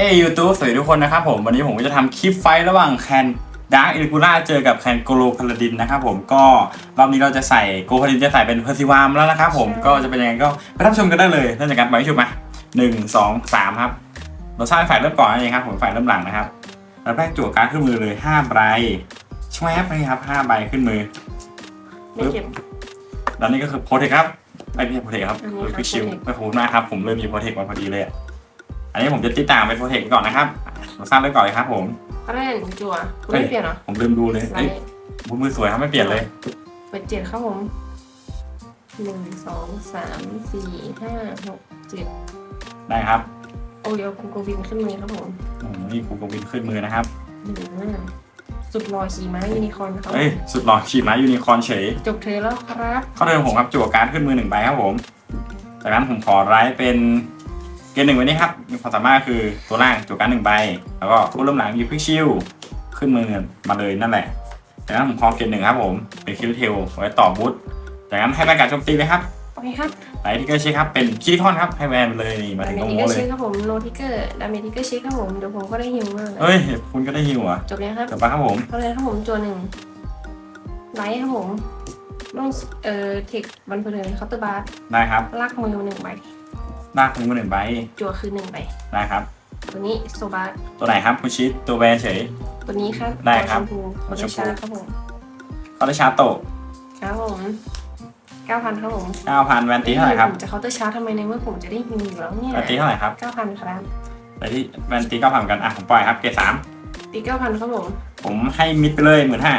เอ้ยูทูบสวัสดีทุกคนนะครับผม วันนี้ผมก็จะทำคลิปไฟท์ระหว่างแคนดาร์กอิลกูล่าเจอกับแคนโกโลพาลาดินนะครับผมก็รอบนี้เราจะใส่โกพาลาดินจะใส่เป็นเพอร์ซิวามแล้วนะครับผมใช่ก็จะเป็นยังไงก็ไปรับชมกันได้เลยเริ่มจากการปล่อยชุบมาหนึ่งสองสามครับเราสร้างฝ่ายเริ่มก่อนนั่นเองครับผมฝ่ายเริ่มหลังนะครับแล้วแป้งจั่วการดขึ้นมือเลยห้าใบชวบนี่ครับห้าใบขึ้นมือไม่เก็บแล้วนี่ก็คือโปรเทคครับไอ้ไม่ใช่โปรเทคครับอันนี้ครับคือชิล Protect ไม่คุ้มมากครับผมเริ่มมีโปรเทคมาพอดีเลยอะ อันนี้ผมจะติดตามเป็นโปรเทคก่อนนะครับเราสร้างไว้ก่อนเลยครับ ผมก็ได้จั่วคุณไม่เปลี่ยนเหรอผมลืมดูเลยไลเอ้ยท์มือมือสวยครับไม่เปลี่ยนเลยเปิดเจ็ดครับผมหนึ่งสองสามสี่ห้าหกเจ็ดได้ครับโอ้ยเอากูโกวินขึ้นมือครับผมโอ้โหนี่กูกวินขึ้นมือนะครับอืมสุดหล่อขี่ม้ายูนิคอร์นครับเอ้ยสุดหล่อขี่ม้ายูนิคอร์นเฉยจบเธอแล้วครับ เข้าเดิมผมครับจั่วการดขึ้นมือหนึ่งใบครับผมจากนั้นผมขอไลท์เป็น เกณฑ์หนึ่งไว้นี่ครับ มีความสามารถคือตัวล่างจั่วการดหนึ่งใบ แล้วก็ผู้เริ่มหลังอยู่พิกชิลขึ้นมือมาเลยนั่นแหละจากนั้นผมขอเกณฑ์หนึ่งครับผม เป็นคิลเทลไว้ต่อบูทจากนั้นให้แบนการดโจมตีเลยครับโอเคครับไลท์ที่เกอร์เช็คครับ เป็นคีคอนครับ ให้แวนไปเลยนี่มาดาถึงเมโงจทิกโง่เกอร์เลเช็ย คครับผมโนทิกเกอร์ดาเมจทิกเกอร์เช็คครับผมเดี๋ยวผมก็ได้ฮิวมากเลยเอ้ย คุณก็ได้ฮิวเหรอะจบแล้วครับจบปะครับผมเข้าเลยครับผมจั่วหนึ่งไลท์ครับผมลงเอ่อเทคบันเพลินเคาน์เตอร์บาร์ได้ครับ ลากมือมาหนึ่งใบ ลากมือมาหนึ่งใบจั่วคือหนึ่งใบได้ครับ ตัวนี้โซบาร์ตัวไหนครับคุณชิดตัวแวนเฉย ตัวนี้ครับได้ครับตัวชมพูตัวชมพูชาครับผมเขาได้ชาร์จโตะครับผมเก้าพันครับผม9,000แวนตีเท่าไหร่ครับผมจะเคาน์เตอร์ชาร์จทำไมในเมื่อผมจะได้ฮิวอยู่แล้วเนี่ยแวนตีเท่าไหร่ครับเก้าพันครับไปที่แวนตี9,000กันอะผมปล่อยครับเกรดสามตีเก้าพันครับผมผมให้มิดไปเลยหมื่นห้า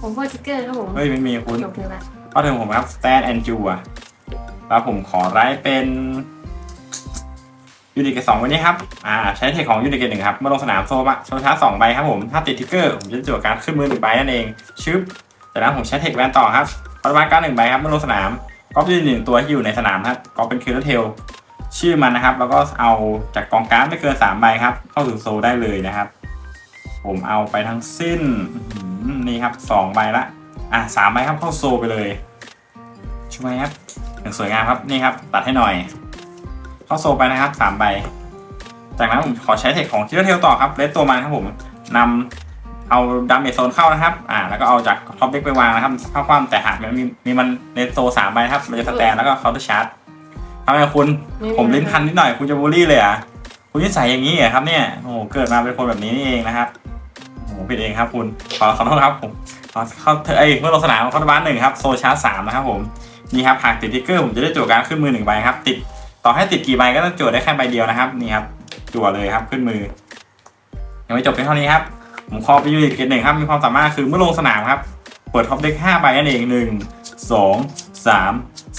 ผมเพิ่มสติ๊กเกอร์ครับผมเฮ้ยไม่มีคุณจบเลยละก็ถึงผมครับ stand and ju อะแล้วผมขอไลท์เป็น ยูนิตเกรดสองว้นี่ครับ อ่าใช้เทคของยูนิตเกรดหนึ่งครับ เมื่อลงสนามโซบะโซชาร์สองใบครับผม ถ้าติดทิกเกอร์ผมจะจั่วการขึ้นมือหนึ่งใบนั่นเองชึบจากนั้นผมใช้เทคแวนต่อครับปริมาณการหนึ่งใบครับเมื่อลงสนามก็ยูนิตหนึ่งตัวที่อยู่ในสนามครับก็เป็นคิลเลอร์เทลชื่อมันนะครับ แล้วก็เอาจากกองการ์ดไม่เกินสามใบครับ เข้าสู่โซได้เลยนะครับ ผมเอาไปทั้งสิ้นนี่ครับสองใบละอะสามใบครับเข้าโซไปเลยช่วยครับอย่างสวยงามครับนี่ครับ ตัดให้หน่อย เข้าโซลไปนะครับสามใบ จากนั้นผมขอใช้เทคของคิลเทลต่อครับเลสตัวมันครับผมนำเอาดาเมจโซนเข้านะครับ อ่า แล้วก็เอาจากท็อปเด็กไปวางนะครับเข้าคว่ำแต่หากมันมีมีมันในโซลสามใบนะครับมันจะสแตนแล้วก็เคาน์เตอร์ชาร์จทำไมคุณผมลิ้นพันนิดหน่อยคุณจะบูลลี่เลยเหรอะคุณนิสัยอย่างนี้เหรอครับเนี่ยโอ้โหเกิดมาเป็นคนแบบนี้นี่เองนะครับโอ้โหผิดเองครับคุณขอขอโทษครับผมขอเข้าเอ้ยเมื่อลงสนามเข้าบ้านหนึ่งครับโซชาร์จสามนะครับผมนี่ครับหากติดทิกเกอร์ผมจะได้จั่วการดขึ้นมือหนึ่งใบครับ ติด ต่อให้ติดกี่ใบก็ต้องจั่วได้แค่ใบเดียวนะครับนี่ครับจั่วเลยครับขึ้นมือ ยังไม่จบเพียงเท่านี้ครับผมขอไปยูนิตเกรดหนึ่งครับมีความสามารถคือเมื่อลงสนามครับเปิดท็อปเด็กห้าใบนั่นเองหนึ่งสองสาม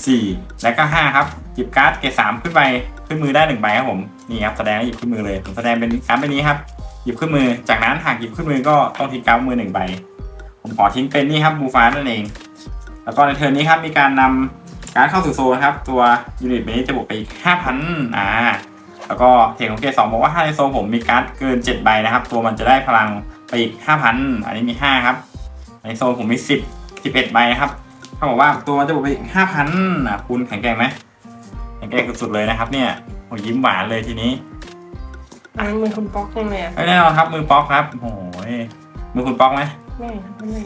สี่และก็ห้าครับหยิบการ์ดเกรดสามขึ้นไปขึ้นมือได้หนึ่งใบครับผมนี่ครับแสดงหยิบขึ้นมือเลยผมแสดงเป็นการ์ดใบนี้ครับหยิบขึ้นมือจากนั้นหากหยิบขึ้นมือก็ต้องทิ้งการ์ดมือหนึ่งใบผมขอทิ้งเป็นนี่ครับบูฟานั่นเอง แล้วก็ในเทิร์นนี้ครับมีการนำ การดเข้าสู่โซนครับ ตัวยูนิตนี้จะบวกไปอีกห้าพันอ่าแล้วก็เทคของเกรดสองบอกว่าถ้าในโซนผมมีการ์ดเกินเจ็ดใบนะครับ ตัวมันจะได้พลังไปอีกห้าพันอันนี้มีห้าครับ ในโซนผมมีสิบสิบเอ็ดใบนะครับเขาบอกว่าตัวมันจะบวกไปอีกห้าพันอะคุณแข็งแกร่งไหมแข็งแกร่งสุดๆเลยนะครับ เนี่ยโอ้ยยิ้มหวานเลยทีนี้อันนั้นมือคุณป๊อกยังไงอะเอ้ยแน่นอนครับมือป๊อกครับโอ้ยมือคุณป๊อกไหมไม่ครับไม่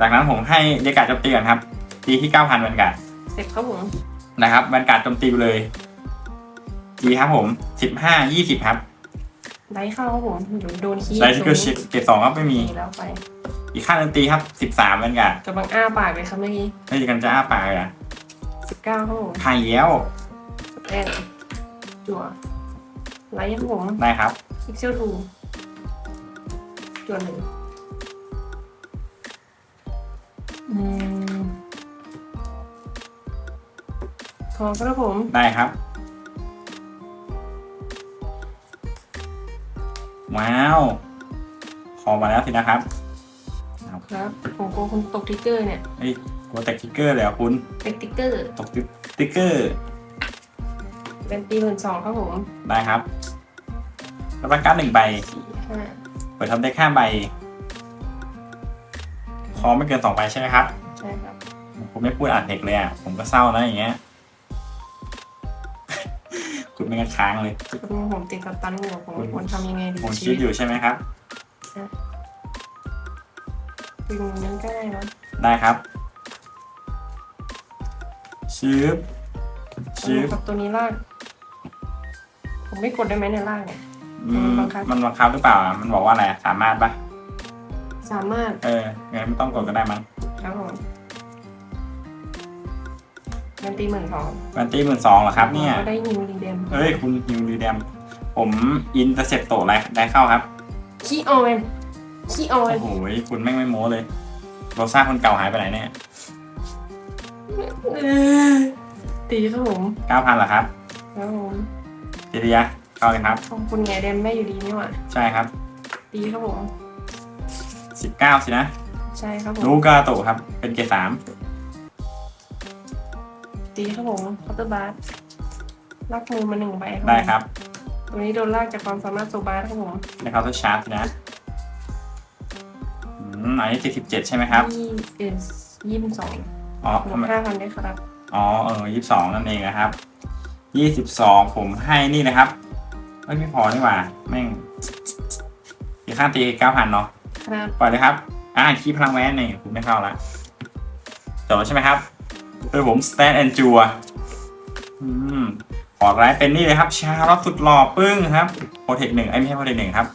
จากนั้นผมให้เดกาโจมตีก่อนครับตีที่เก้าพันแวนการ์ดเสร็จครับผม นะครับแวนการ์ดโจมตีไปเลยจีครับผมสิบห้ายี่สิบครับไลท์เข้าครับผมเดี๋ยวโดนขี้ไลท์เกอร์ชิเกรดสองครับไม่มีมีแล้วไป อีกค่าดนตรีครับสิบสามแวนการ์ดกำลังอ้าปากเลยครับเมื่อกี้ไม่จะกันจะอ้าปากเลยอะสิบเก้าครับผมไข่เย้วแอนจั่วไลท์ครับผมได้ครับพิกเซลทูจั่วหนึ่งอืม ขอครับผมได้ครับ ว้าวคอมาแล้วสินะครับครับผมกลัวคุณตกทิกเกอร์เนี่ยเฮ้ยกลัวแตกติ๊กเกอร์เลยเหรอะคุณเป็นติ๊กเกอร์ตกติ๊กเกอร์ เป็นตีหมื่นสองครับผมได้ครับรับประกันหนึ่งใบ สี่ห้าเปิดทำได้แค่ใบคอไม่เกินสองใบใช่ไหมครับ ใช่ครับ ผมไม่พูดอ่านเทคเลยอะ ผมก็เศร้านะอย่างเงี้ยผคุณ ไม่งั้นค้างเลยคุณผมติดกับตันอยู่ผมควรทำยังไงดีผมชีคิดวิตอยู่ใช่ไหมครับดึงนั้นก็ได้นะได้ครับชืบชืบกับตัวนี้ลาก ผมไม่กดได้ไหมในลากเนี่ยอืมบังคับมันบังคับหรือเปล่าอะมันบอกว่าอะไร สามารถปะสามารถ เอองั้นไม่ต้องกดก็ได้มั้งครับผม เงินตีหมื่นสองวันตีหมื่นสองเหรอครับเนี่ยก็ได้ยิงดีเดมเอ้ย คุณฮิวดีแดม ผมอินเตอร์เซปโตอะไรได้เข้าครับ ขี้ออนขี้ออโอ้นโหคุณแม่งไม่โม้เลยโรซ่าคนเก่าหายไปไหนเนี่ยตีครับผมเก้าพันเหรอครับครับผมทีเดียเข้าเลยครับ ขอบคุณไงเดมไม่อยู่ดีนี่หว่าใช่ครับ ตีครับผมสิบเก้าสินะ ใช่ครับผลูมกาโตะครับ เป็นเกรดสาม ตีครับผมคอร์เตอร์บาร์ลากมือมาหนึ่งใบครับผมได้ครับ ตัวนี้โดนลากจากความสามารถโซบาร์ครับผมในเคาน์เตอร์ชาร์จนะอืมอันนี้สิบเจ็ดใช่ไหมครับยี่เอสยี่สิบสองอ๋อหทำไมกห้าพันได้ครับ อ๋อเออยี่สิบสองนั่นเองนะครับยี่สิบสองผมให้นี่นะครับเอ้ยไม่พอนี่หว่าแม่งอีกข้างตีเก้าพันเนาะครับปล่อยเลยครับ อ่าคีย์พลังแวนนี่คุณไม่เข้าละจบแล้วใช่ไหมครับ โดยผม stand and จัวอืมขอไลฟ์เป็นนี่เลยครับ ชาร์ลอตสุดหล่อปึ้งครับโปรเทคหนึ่งไอ้ยไม่ใช่โปรเทคหนึ่งครับ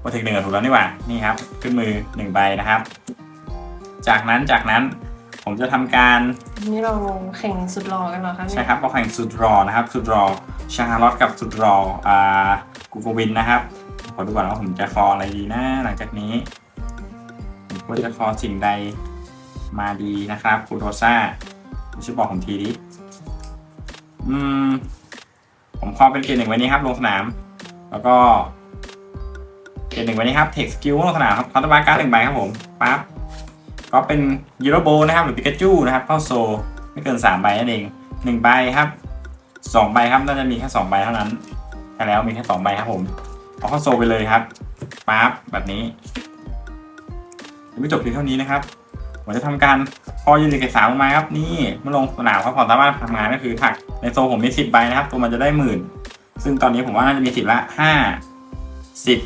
โปรเทคหนึ่งถูกแล้วนี่หว่านี่ครับ ขึ้นมือหนึ่งใบนะครับ จากนั้นจากนั้นผมจะทำการนี่เราแข่งสุดหล่อกันเหรอครับเนี่ยใช่ครับเราแข่งสุดรอนะครับ สุดรอชาร์ลอตกับสุดรออ่ากูโกวินนะครับขอดูก่อนว่าผมจะคออะไรดีนะหลังจากนี้ผมควรจะคอสิ่งใดมาดีนะครับคูโรซ่าคุณ ช่วยบอกผมทีดิอืม ผมคอเป็นเกรหนึ่งไว้นี้ครับ ลงสนาม แล้วก็เกรหนึ่งไว้นี้ครับเทคสกิลลงสนามครับคาร์ตบาร์การ์หนึ่งใบครับผมปั๊บก็เป็นยูโรโบนะครับ หรือปิกาจูนะครับ เข้าโซ ไม่เกินสามใบนั่นเองหนึ่งใบครับสองใบครับน่าจะมีแค่สองใบเท่านั้นใช่แล้วมีแค่สองใบครับผมเอาเข้าโซไปเลยครับปั๊บแบบนี้ไม่จบเพียงเท่านี้นะครับ ผมจะทำการพอยูนิตเกรดสามลงมาครับนี่เมื่อลงสนามครับความสามารถทำงานก็คือถักในโซผมมีสิบใบนะครับ ตัวมันจะได้หมื่นซึ่งตอนนี้ผมว่าน่าจะมีสิบละห้าสิบ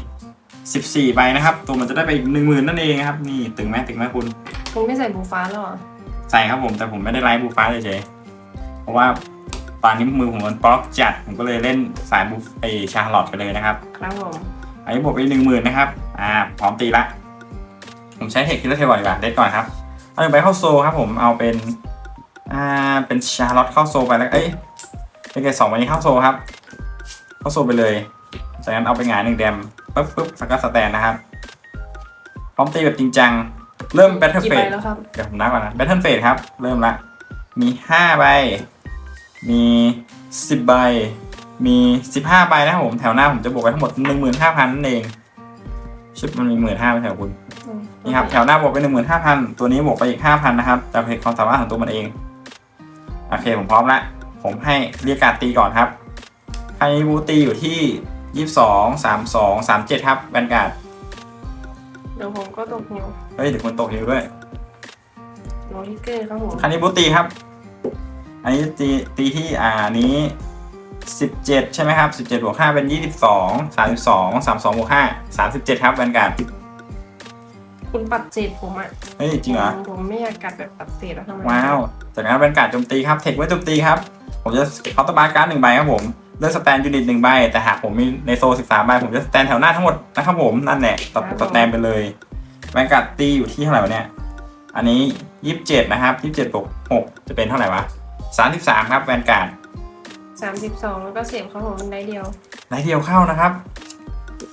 สิบสี่ใบนะครับ ตัวมันจะได้ไปอีกหนึ่งหมื่นนั่นเองครับนี่ตึงไหมตึงไหมคุณคุณไม่ใส่บูฟ้าแล้วเหรอใส่ครับผมแต่ผมไม่ได้ไลฟ์บูฟ้าเลยเฉยเพราะว่าตอนนี้มือผมมันบล็อกจัดผมก็เลยเล่นสายบูฟไอชาร์ลอตไปเลยนะครับครับผมอันนี้บวกไปหนึ่งหมื่นนะครับอ่าพร้อมตีละผมใช้เทคคิลเลอร์เทก่อนดีกว่าเด็ดก่อนครับ เอาหนึ่งใบเข้าโซครับผมเอาเป็นอ่าเป็นชาร์ลอตเข้าโซไปแล้วเอ้ยเป็นเกรดสองวันนี้เข้าโซครับ เข้าโซไปเลยจากนั้นเอาไปหงายหนึ่งแดมปุ๊บปุ๊บสักก็สแตนนะครับพร้อมตีแบบจริงจังเริ่มแบทเทิลกี่เฟใบสแล้วครับเดี๋ยวผมนับก่อนนะ Battle Phase ครับ เริ่มละ มี5ใบ มี10ใบ มี15ใบนะครับผม แถวหน้าผมจะบวกไปทั้งหมด15,000นั่นเองชิปมันมี15,000ไปแถวคุณ นี่ครับแถวหน้าบวกไป15,000ตัวนี้บวกไปอีก5,000นะครับแต่เพจความสามารถของตัวมันเองโอเคผมพร้อมละผมให้เรียกการดตีก่อนครับคานิบูตีอยู่ที่22 32 37ครับแวนการ์ดเดี๋ยวผมก็ตกหิวเฮ้ยเดี๋ยวคนตกอยู่ด้วยโนทิกเกอร์ครับผมคันนี้บูตีครับ อันนี้ตีตีที่อ่านี้สิบเจ็ดใช่ไหมครับสิบเจ็ดบวกห้าเป็นยี่สิบสองสามสิบสองสามสองบวกห้าสามสิบเจ็ดครับแวนการ์ด คุณปัดเศษผมอะเฮ้ยจริงเหรอ ผมไม่อยากกัดแบบปัดเศษแล้วทำไมว้าว จากนั้นแวนการ์ดโจมตีครับ เทคไว้โจมตีครับ ผมจะเคาน์เตอร์บาร์การ์ดหนึ่งใบครับผมเลือกสแตนยูนิตหนึ่งใบ แต่หากผมมีในโซสิบสามใบ ผมจะสแตนแถวหน้าทั้งหมดนะครับผม นั่นแหละตัดสแตนไปเลยแวนการ์ดตีอยู่ที่เท่าไหร่วะเนี่ย อันนี้ยี่สิบเจ็ดนะครับยี่สิบเจ็ดบวกหกจะเป็นเท่าไหร่วะสามสิบสามครับแวนการ์ดสามสิบสองแล้วก็เสียบครับผมได้เดียวไลท์เดียวเข้านะครับ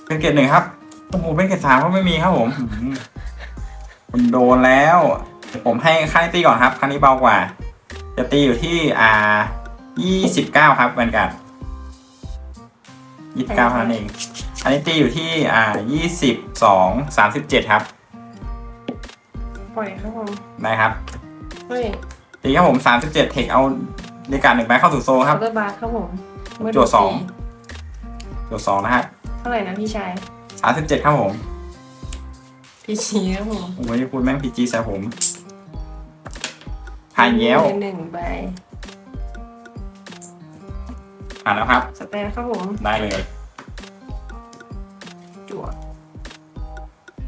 เป็นเกรดหนึ่งครับโอ้โหเป็นเกรดสามก็ไม่มีครับผมอืม คุณโดนแล้ว ผมให้ค่าตีก่อนครับครั้งนี้เบากว่า จะตีอยู่ที่อ่ายี่สิบเก้าครับแวนการ์ดยี่สิบเก้าเท่านั้นเอง อันนี้ตีอยู่ที่อ่ายี่สิบสองสามสิบเจ็ดครับ ปล่อยครับผมได้ครับ เฮ้ยตีครับผมสามสิบเจ็ดเทคเอาในการหนึ่งใบเข้าสู่โซลคคอรับร์เตอร์บาร์ครับผมเมื่จั่วสองตีตัวสองนะครับเท่าไหร่นะพี่ชาย สามสิบเจ็ดครับผม พี่ชีครับผมโอ้ยคุณแม่งพีจีแซวผมผ่านแย้วหนึ่งใบผ่ผ่านแล้วครับ สแตนครับผม ได้เลย จั่ว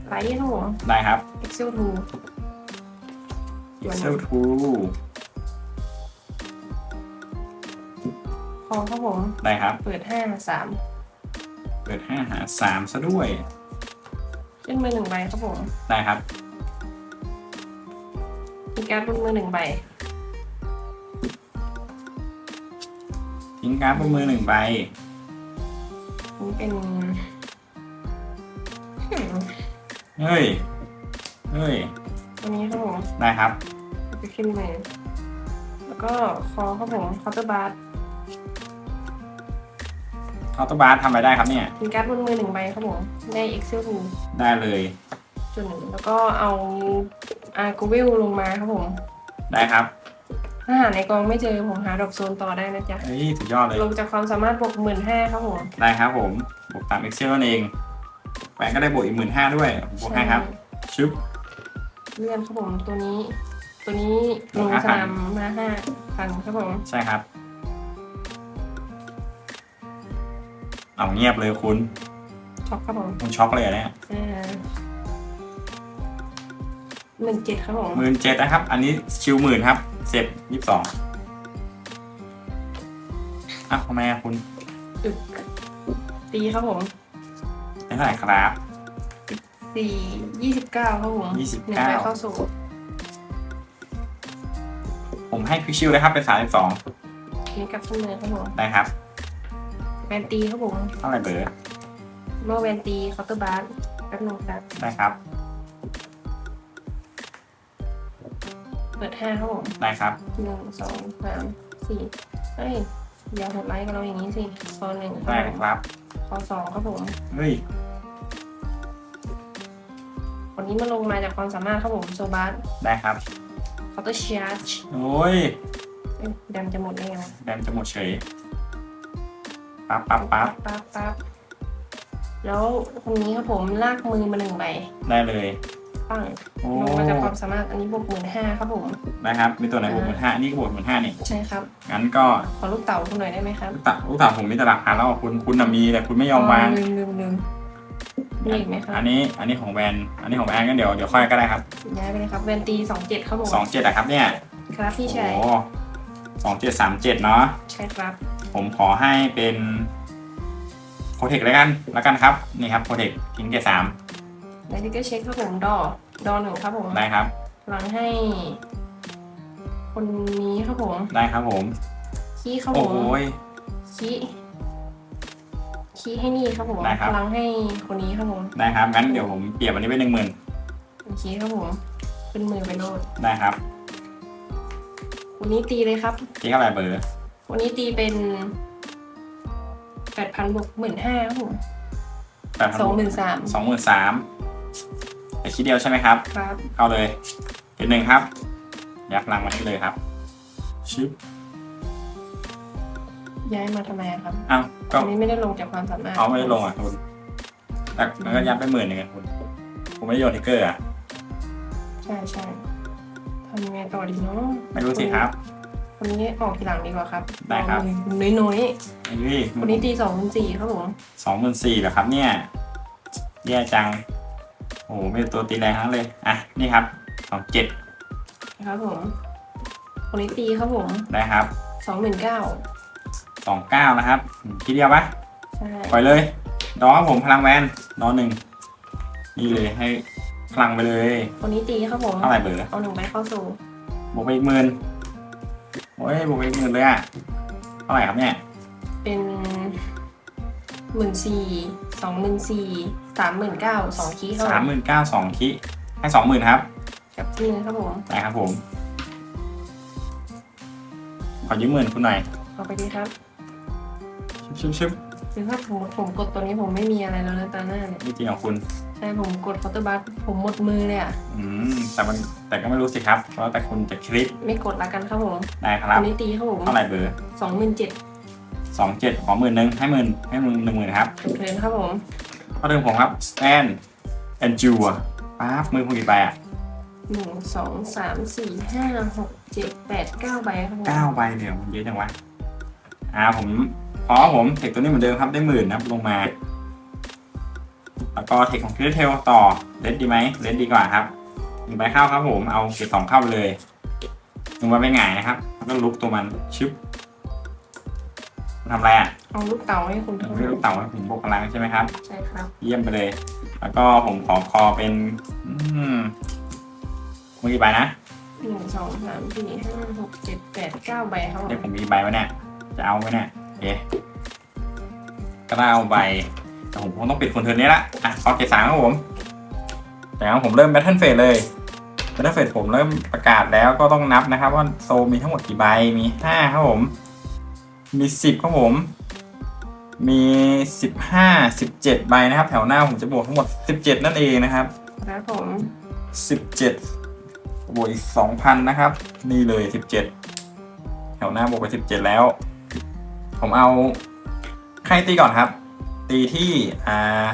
ไลท์ครับผม ได้ครับ Excel 2จั่วหเซนึ่ลงทูคอครับผม ได้ครับ เปิดห้าสาม เปิดห้าหาสามซะด้วย ขึ้นมือหนึ่งใบครับผมได้ครับ มีการดบนมือหนึ่งใบ ทิ้งการ์ดบนมือหนึ่งใบ นี่เป็น hmm เฮ้ย เฮ้ย ตัวนี้ครับผมได้ครับ จะขึ้นมือแล้วก็คอครับผมคอร์เตอร์บาร์ เคาน์เตอร์บาร์ทำอะไรได้ครับเนี่ย มีการดบนมือหนึ่งใบครับผมได้ Excel 2ได้เลยจุดหนึ่งแล้วก็เอาอาร์กูวิลลงมาครับผมได้ครับถ้าหาในกองไม่เจอผมหาดรอปโซนต่อได้นะจ๊ะเฮ้ยสุดยอดเลยลงจากความสามารถบวกหมื่นห้าครับผมได้ครับผมบวกตาม Excel นั่นเองแปะก็ได้บวกอีกหมื่นห้าด้วยบวกให้ครับชึบเลื่อนครับผมตัวนี้ ตัวนี้ลงสนามมาห้าพันครับผมใช่ครับ เอาเงียบเลยคุณช็อปครับผมคุณช็อกเลยเหรอเนี่ยหนึ่งเจ็ดครับผมหมื่นเจ็ดนะครับ อันนี้ชิวหมื่นครับเสร็จยี่สิบสองอะทำไมอะคุณอึกตีครับผมได้เท่าไหร่ครับสี่ยี่สิบเก้าครับผมยี่สิบหนึ่งเก้าใบเข้าสู่ผมให้พิกชิวเลยครับเป็นสามสิบสองนี่กลับขึ้นเลยครับผมได้ครับแว นตีครับผมเท่าไหร่เบอร์โลแวนตีเคาน์เตอร์บาร์แป๊บนึงครับ ได้ครับ เปิดห้าครับผมได้ครับ หนึ่งสองสามสี่เฮ้ย อย่าหดไลค์กับเราอย่างนี้สิคอหนึ่งได้เลยครับคอสองครับผม เฮ้ยวันนี้มันลงมาจากความสามารถครับผมโซบาร์ได้ครับเคาน์เตอร์ชาร์จโอ้ยดำจะหมดได้ยังไงแดมจะหมดเฉย ปั๊บปั๊บปั๊บปั๊บปั๊บแล้วคนนี้ครับผมลากมือมาหนึ่งใบได้เลยปั้งโอ้ลงมาจากความสามารถอันนี้บวกหมื่นห้าครับผม นะครับ มีตัวไหนบวกหมื่นห้านี่ก็บวกหมื่นห้านี่ใช่ครับ งั้นก็ขอลูกเต่าคุณหน่อยได้ไหมครับลูกเต๋าลูกเต๋าผมมีตลักฐาแล้วอะคุณคุณน่ะมีแต่คุณไม่ยอมวางลืมลืมลืมมีอีกไหมครับอันนี้อันนี้ของแวนอันนี้ของแวนก็เดี๋ยวเดี๋ยวค่อยก็ได้ครับย้ายไปเลยครับแวนตีสองเจ็ดครับผมสองเจ็ดอะครับเนี่ยครับพี่ชายโอ้สองเจ็ดสามเจ็ดเนาะใช่ครับ ผมขอให้เป็นโปรเทคแล้วกันแล้วกันครับนี่ครับโปรเทคทิ้งเกรดสามแล้วที่ก็เช็คครับผมดอดอหนึ่งครับผมได้ครับ หลังให้ คนนี้ครับผมได้ครับผมขี้ครับโอ้ผมยขี้ขี้ให้นี่ครับผมได้ครับ หลังให้คนนี้ครับผมได้ครับงั้นเดี๋ยวผมเปลี่ยนวันนี้เป็นหนึ่งหมื่นขี้ครับผมขึ้นมือไปโลดได้ครับคนนี้ตีเลยครับที่เท่าไหร่เบอร์ คนนี้ตีเป็นแปดพันบวกหมื่นห้าครับผมแปดพันสองหมื่นสามสองหมื่นสามแต่คิดเดียวใช่ไหมครับ ครับเอาเลยเห็นหนึ่งครับ ยักลังมาที่เลยครับ ชิปย้ายมาทำไมอะครับ อ้าวก็อันนี้ไม่ได้ลงจากความสามารถเอาไม่ได้ลงอะคุณแต่มันก็ยัดไปหมื่นหนึ่งอะคุณผมไม่ได้โยนทิกเกอร์อะ ใช่ใช่ทำยังไงต่อดีเนาะไม่รู้สิครับ คนนี้ออกทีหลังดีกว่าครับได้ครับ น้อยน้อยไอ้นี่ๆคนนี้ตีสองพันสี่ครับผมสองหมื่นสี่เหรอครับเนี่ย แย่จัง โอ้โหไม่ตัวตีแรงทั้งนั้นเลย อะ นี่ครับสองเจ็ดนะครับผม คนนี้ตีครับผมได้ครับสองหมื่นเก้าสองเก้านะครับอืมคิดเดียวปะใช่ปล่อยเลย ดอครับผมพลังแวนดอหนึ่ง นี่เลยให้พลังไปเลย คนนี้ตีครับผม เท่าไหร่เบอร์เอาหนึ่งใบเข้าสู่บวกไปอีกหมื่น โอ้ยบวกไปอีกหมื่นเลยอะเท่าไหร่ครับเนี่ยเป็นหมื่นสี่สองหมื่นสี่สามหมื่นเก้าสองคีครับผสามมหมื่นเก้าสองคิให้สองหมื่นครับกับที่นึงครับผมได้ครับผม ขอยืมหมื่นคุณหน่อยเอาไปดีครับ ชิบชิบคือถ้าผมผมกดตัวนี้ผมไม่มีอะไรแล้วนะตาหน้าเนี่ยนี่จริงของคุณใช่ผมกดเคาน์เตอร์บัสผมหมดมือเลยอะอืมแต่มันแต่ก็ไม่รู้สิครับเพราะแต่คุณจะคลิกไม่กดละกันครับผมได้คครับนนี้ตีครับผมเท่าไหร่เบอร์สองหมื่นเจ็ดสองเจ็ดขอหมื่นหนึ่งให้หมื่นให้หมื่นหนึ่งหมื่นครับถูกเทรนครับผมข้อเดิมผมครับ stand and j u ป๊าบมือคุณกี่ใบอะหนึ่งสองสามสี่ห้าหกเจ็ดแปดเก้าใบครับผมเก้าใบเดี๋ยวมันเยอะจังวะอ่าผม พอครับผมเทคตัวนี้เหมือนเดิมครับได้หมื่นนะครับลงมาแล้วก็เทคของคิดเทลต่อเลดดีไหมเลดดีกว่าครับหนึ่งใบเข้าครับผมเอาเกรดสองเข้าไปเลยหนึ่งใบไม่หงายนะครับแล้วก็ลุกตัวมันชึบทำอะไรอะเอาลูกเต๋าให้คุณผมเท่าเรียกลูกเต่าให้ผมบวกพลังใช่ไหมครับ ใช่ครับ เยี่ยมไปเลย แล้วก็ผมขอคอเป็น อืมมือกี่ใบนะหนึ่งสองสามสี่ห้าหกเจ็ดแปดเก้าใบครับผเดี๋ยวมผมมีใบไว้เนี่ยจะเอาไหมเนี่ยโอ เคก็ได้เอาใบแต่ผมคงต้องปิดคนเทิร์นนี้ละอะขอเกรดสามครับผม แต่งั้นผมเริ่มแบทเทิลเฟสเลยแบทเทิลเฟสผมเริ่มประกาศแล้วก็ต้องนับนะครับ ว่าโซลมีทั้งหมดกี่ใบมีห้าครับผม มีสิบครับผม มีสิบห้าสิบเจ็ดใบนะครับ แถวหน้าผมจะบวกทั้งหมดสิบเจ็ดนั่นเองนะครับครับผมสิบเจ็ดบวกอีกสองพันนะครับ นี่เลยสิบเจ็ดแถวหน้าบวกไปสิบเจ็ดแล้ว ผมเอาใครตีก่อนครับ ตีที่อ่า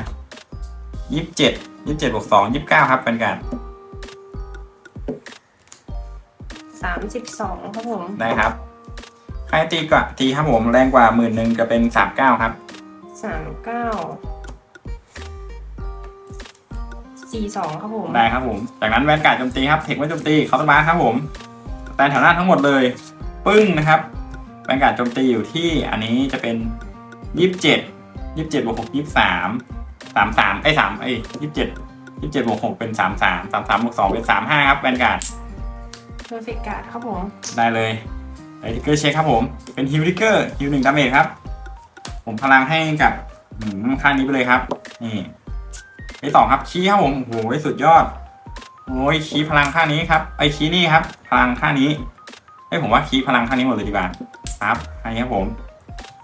ยี่สิบเจ็ดยี่สิบเจ็ดบวกสองยี่สิบเก้าครับเป็นการสามสิบสองครับผม ได้ครับ ใครตีก่อนตีครับผมแรงกว่าหมื่นหนึ่งจะเป็นสามเก้าครับสามเก้าสี่สองครับผม ได้ครับผม จากนั้นแวนการ์ดโจมตีครับ เทคไว้โจมตีเขาน์เตอร์บาร์ครับผมแต่แถวหน้าทั้งหมดเลย ปึ้งนะครับ แวนการ์ดโจมตีอยู่ที่อันนี้จะเป็นยี่สิบเจ็ดยี่สิบเจ็ดบวกหกยี่สิบสามสามสามไอ้สามไอ้ยี่สิบเจ็ดยี่สิบเจ็ดบวกหกเป็นสามสามสามสามบวกสองเป็นสามห้าครับแวนการ์ดเพอร์เฟกการ์ดครับผมได้เลยไอทิกเกอร์เช็คครับผม เป็นฮิวทิกเกอร์ฮิวหนึ่งดาเมจครับ ผมพลังให้กับหืมข้างนี้ไปเลยครับ นี่ไอสองครับคีย์ครับผมโอ้โหสุดยอดโอ้ยคีย์พลังข้างนี้ครับไอคีย์นี่ครับ พลังข้างนี้ ไอยผมว่าคีย์พลังข้างนี้หมดเลยดีกว่าครับข้างนี้ครับผม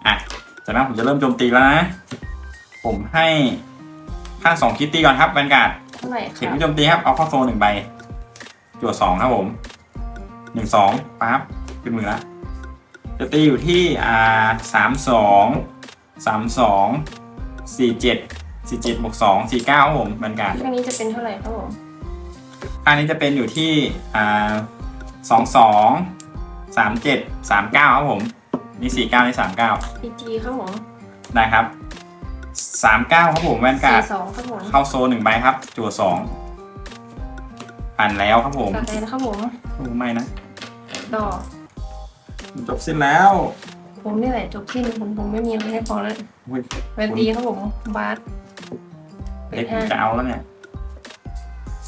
อะจากนั้นผมจะเริ่มโจมตีแล้วนะ ผมให้ข้างสองคิดตีก่อนครับแวนการ์ดเท่าไหร่คเข็มรับโจมตีครับเอาเข้าโซนหนึ่งใบจั่วสองครับผมหนึ่งสองปั๊บขึ้นมือละจะตีอยู่ที่อ่าสามสองสามสองสี่เจ็ดสี่เจ็ดบวกสองสี่เก้าครับผมบรรยากาศข้างนี้จะเป็นเท่าไหร่ครับผมอันนี้จะเป็นอยู่ที่อ่าสองสอง สามเจ็ดสามเก้าครับผมนี่สี่เก้านี่สามเก้าพีจีครับผมได้ครับสามเก้าครับผมแวนการ์ดสี่สองครับผมเข้าโซนหนึ่งใบครับจั่วสองผ่านแล้วครับผมกาแฟนะครับผมโอ้ไม่นะดอกจบสิ้นแล้ว ผมนี่แหละจบที่ผมผมไม่มีอะไรให้พอแล้วอุ๊ยแวนดีครับผมบาสเป็เด็นกห้า จะเอาแล้วเนี่ย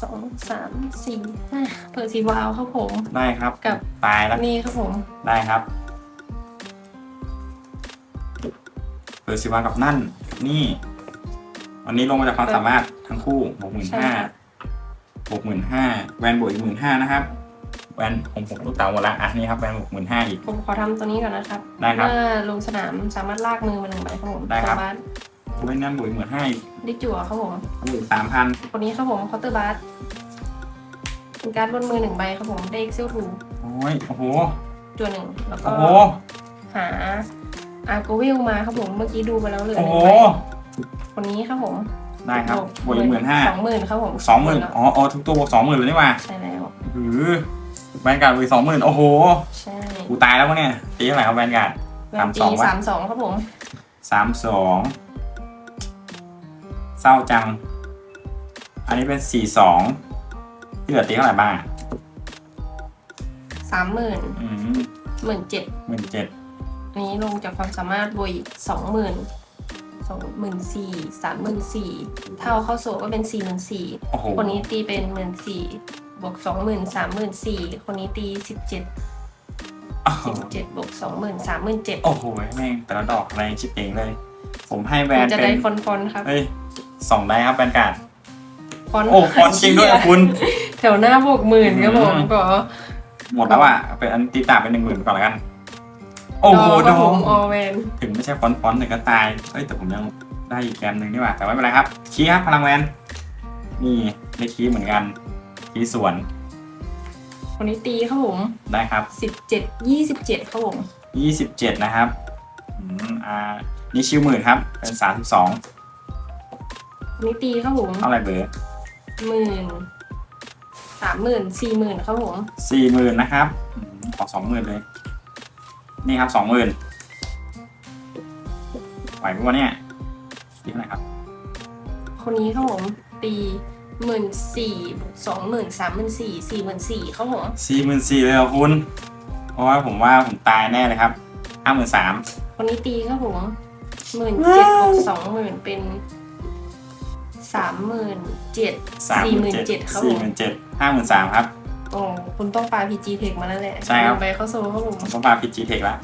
สองสามสี่ห้าเปิดสีวาวครับผม ได้ครับกับ ตายแล้วนี่ครับผม ได้ครับ เปิดสิวากับนั่น นี่ วันนี้ลงมาจากความสามารถทั้งคู่บวกหมื่นใช่ห้าครับบวกหมื่นห้าแวนบวกอีกหมื่นห้านะครับ แวนผมผมลูกเต๋าหมดละอะนี่ครับแวนบวกหมื่นห้าอีก ผมขอทำตัวนี้ก่อนนะครับได้ครับเมื่อลงสนามสามารถลากมือมาหนึ่งใบครับผมได้ครับบาสเว้นนั่นบวกอีกหมื่นห้าอีกได้จั่วครับผมบวกอีกสามพันคนนี้ครับผมเคาน์เตอร์บาสเป็นการดบนมือหนึ่งใบครับผมได้เอ็กเซลทูโอ้ยโอ้โหจั่วหนึ่งแล้วก็โอ้โหหาอาร์โกวิลมาครับผมเมื่อกี้ดูไปแล้วเหลือโอ้หโหนึ่งใบคนนี้ครับผมได้ครับบวกอีกหมื่นห้าสองหมื่นครับผมสองหมื่นอ๋ออ๋อทุกตัวบวกสองหมื่นเลยนี่หว่าใช่แล้วหือแวนการ์ดบวกสองหมื่นโอ้โหใช่กูตายแล้ววะเนี่ยตีเท่าไหร่ครับแวนการ์ดแวนตีสามสองวะสามสองครับผมสามสอง เศร้าจัง อันนี้เป็นสี่สองที่เหลือตีเท่าไหร่บ้างอะสามหมื่นอืมหมื่นเจ็ดหมื่นเจ็ดอันนี้ลงจากความสามารถบวกอีกสองหมื่นสองหมื่นสี่สามหมื่นสี่เท่าเข้าโซ่ก็เป็นสี่หมื่นสี่โอ้โหคนนี้ตีเป็นหมื่นสี่บวกสองหมื่นสามหมื่นสี่คนนี้ตีสิบเจ็ดอ้าวสิบเจ็ดบวกสองหมื่นสามหมื่นเจ็ดโอ้โหแม่งแต่ละดอกแรงชิบเองเลย ผมให้แวมันนจะเป็ได้นฟอนฟอนๆครับเอ้ยสองได้ครับแวนการ์ดฟอนต์โอ้ฟอนต์จริงด้วยอะคุณ แถวหน้าบวกหมื่นครับผมอืม ก็ หมดแล้วอะเป็นอันตีตาเป็นหนึ่งหมื่นก่อนละกัน โอ้โหคดรับอผงมออเวนถึงไม่ใช่ฟอนต์ฟอนต์แต่ก็ตายเอ้ยแต่ผมยังได้อีกแกมหนึ่งนี่หว่าแต่ไม่เป็นไรครับคีย์ครับพลังแวนนี่ได้คีย์เหมือนกันคีย์สวนคนนี้ตีครับผมได้ครับ สิบเจ็ดยี่สิบเจ็ดครับผมยี่สิบเจ็ดนะครับอืมอ่า นี่ชิวหมื่นครับ เป็นสามสิบสองคนนี้ตีครับผมเท่าไหร่เบอร์หมื่นสามหมื่นสี่หมื่นครับผมสี่หมื่นนะครับอืมขอสองหมื่นเลย นี่ครับสองหมื่นไหวไหมวะเนี่ยตีเท่าไหร่ครับ คนนี้ครับผมตีหมื่นสี่สองหมื่นสามหมื่นสี่สี่หมื่นสี่ครับผมสี่หมื่นสี่เลยเหรอคุณ เพราะว่าผมว่าผมตายแน่เลยครับห้าหมื่นสามคนนี้ตีครับผม หมื่นเจ็ดบวกสองหมื่นเป็นสามหมื่นเจ็ดสามสี่หหมื่มื่นนเจ็เจ็ดดครับผสี่มหมื่นเจ็ดห้าหมื่นสามครับ โอ้คุณต้องปลาพีจีเทคมาแล้วแหละใช่ครับ ไปเข้าโซลครับผมผมต้องปาพิจีเทคแล้ว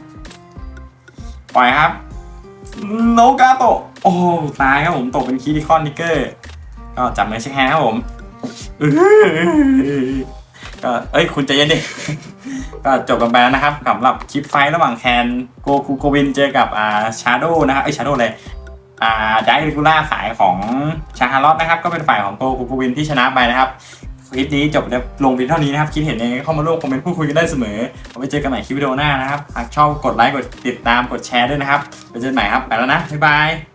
ปล่อยครับ โนกาโตะโอ้ตายครับผมตกเป็นคีดิคอนนิกเกอร์ ก็จับเลยเช็คแฮนด์ครับผมอื้อก็เอ้ย คุณใจเย็นดิ ก็จบกันไปแล้วนะครับสำหรับคลิปไฟระหว่างแคนโกคูโกวินเจอกับอ่าชาโดนะครับเอ้ยชาโดเลยอ่าไดริกูล่าสายของชาฮารอตนะครับ ก็เป็นฝ่ายของโกคูโกวินที่ชนะไปนะครับคลิปนี้จบแล้วลงเพียงเท่านี้นะครับ คิดเห็นยังไงเข้ามาร่วมคอมเมนต์พูดคุยกันได้เสมอเอาไว้เจอกันใหม่คลิปวิดีโอหน้านะครับ หากชอบกดไลค์กดติดตามกดแชร์ด้วยนะครับไปเจอกันใหม่ครับไปแล้วนะบ๊ายบาย